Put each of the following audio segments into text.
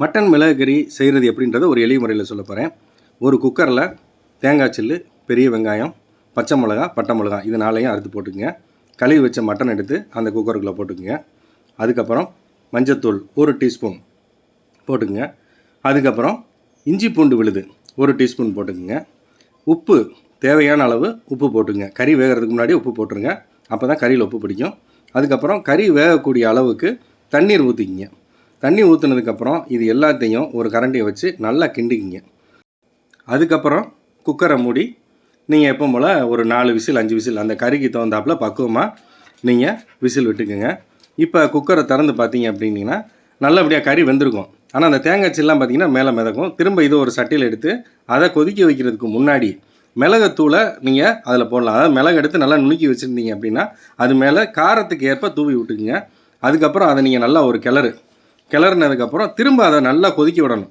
Mutton மிளகுக்கறி செய்கிறது எப்படின்றத ஒரு எளிய முறையில் சொல்ல போகிறேன் ஒரு குக்கரில் தேங்காய் சில்லு பெரிய வெங்காயம் பச்சை மிளகா பட்டை மிளகா இது நாளையும் அறுத்து போட்டுக்குங்க. கழுவி வச்ச மட்டன் எடுத்து அந்த குக்கருக்குள்ளே போட்டுக்குங்க. அதுக்கப்புறம் மஞ்சத்தூள் ஒரு டீஸ்பூன் போட்டுக்குங்க. அதுக்கப்புறம் இஞ்சி பூண்டு விழுது ஒரு டீஸ்பூன் போட்டுக்குங்க. உப்பு தேவையான அளவு உப்பு போட்டுங்க. கறி வேகிறதுக்கு முன்னாடி உப்பு போட்டுருங்க. அப்போ தான் கறியில் உப்பு பிடிக்கும். அதுக்கப்புறம் கறி வேகக்கூடிய அளவுக்கு தண்ணீர் ஊற்றிக்கிங்க தண்ணி ஊற்றுனதுக்கப்புறம் இது எல்லாத்தையும் ஒரு கரண்டியை வச்சு நல்லா கிண்டிக்கிங்க. அதுக்கப்புறம் குக்கரை மூடி நீங்கள் எப்போ போல் ஒரு நாலு விசில் அஞ்சு விசில் அந்த கறிக்கு தகுந்தாப்புல பக்குவமாக நீங்கள் விசில் விட்டுக்குங்க. இப்போ குக்கரை திறந்து பார்த்தீங்க அப்படின்னீங்கன்னா நல்லபடியாக கறி வெந்திருக்கும். ஆனால் அந்த தேங்காய் சில்லாம் பார்த்தீங்கன்னா மேலே மிதக்கும். திரும்ப இது ஒரு சட்டியில் எடுத்து அதை கொதிக்க வைக்கிறதுக்கு முன்னாடி மிளகுத்தூளை நீங்கள் அதில் போடலாம். அதாவது மிளகு எடுத்து நல்லா நுணுக்கி வச்சுருந்தீங்க அப்படின்னா அது மேலே காரத்துக்கு ஏற்ப தூவி விட்டுக்குங்க. அதுக்கப்புறம் அதை நீங்கள் நல்லா ஒரு கிளறு கிளறினதுக்கப்புறம் திரும்ப அதை நல்லா கொதிக்க விடணும்.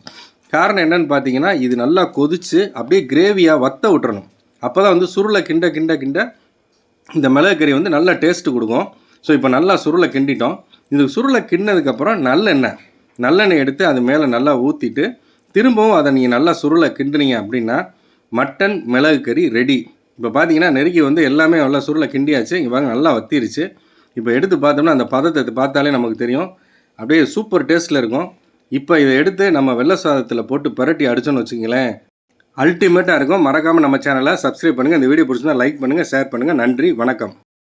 காரணம் என்னன்னு பார்த்தீங்கன்னா இது நல்லா கொதித்து அப்படியே கிரேவியாக வத்த விட்டுறணும். அப்போ தான் வந்து சுருளை கிண்ட கிண்ட கிண்ட இந்த மிளகு கறி வந்து நல்லா டேஸ்ட்டு கொடுக்கும். ஸோ இப்போ நல்லா சுருளை கிண்டிட்டோம். இது சுருளை கிண்டினதுக்கப்புறம் நல்லெண்ணெய். நல்லெண்ணெய் எடுத்து அது மேலே நல்லா ஊற்றிட்டு திரும்பவும் அதை நீங்கள் நல்லா சுருளை கிண்டுனீங்க அப்படின்னா மட்டன் மிளகு கறி ரெடி இப்போ பார்த்தீங்கன்னா நெருக்கி வந்து எல்லாமே நல்லா சுருளை கிண்டியாச்சு. இங்கே பாருங்க நல்லா வத்திருச்சு. இப்போ எடுத்து பார்த்தோம்னா அந்த பதத்தை பார்த்தாலே நமக்கு தெரியும். அப்படியே சூப்பர் டேஸ்ட்டில் இருக்கும். இப்போ இதை எடுத்து நம்ம வெள்ளை சாதத்தில் போட்டு பரட்டி அடிச்சோன்னு வச்சுங்களேன் அல்டிமேட்டாக இருக்கும். மறக்காமல் நம்ம சேனலை சப்ஸ்கிரைப் பண்ணுங்கள் இந்த வீடியோ பிடிச்சிருந்தா லைக் பண்ணுங்கள் ஷேர் பண்ணுங்கள் நன்றி வணக்கம்.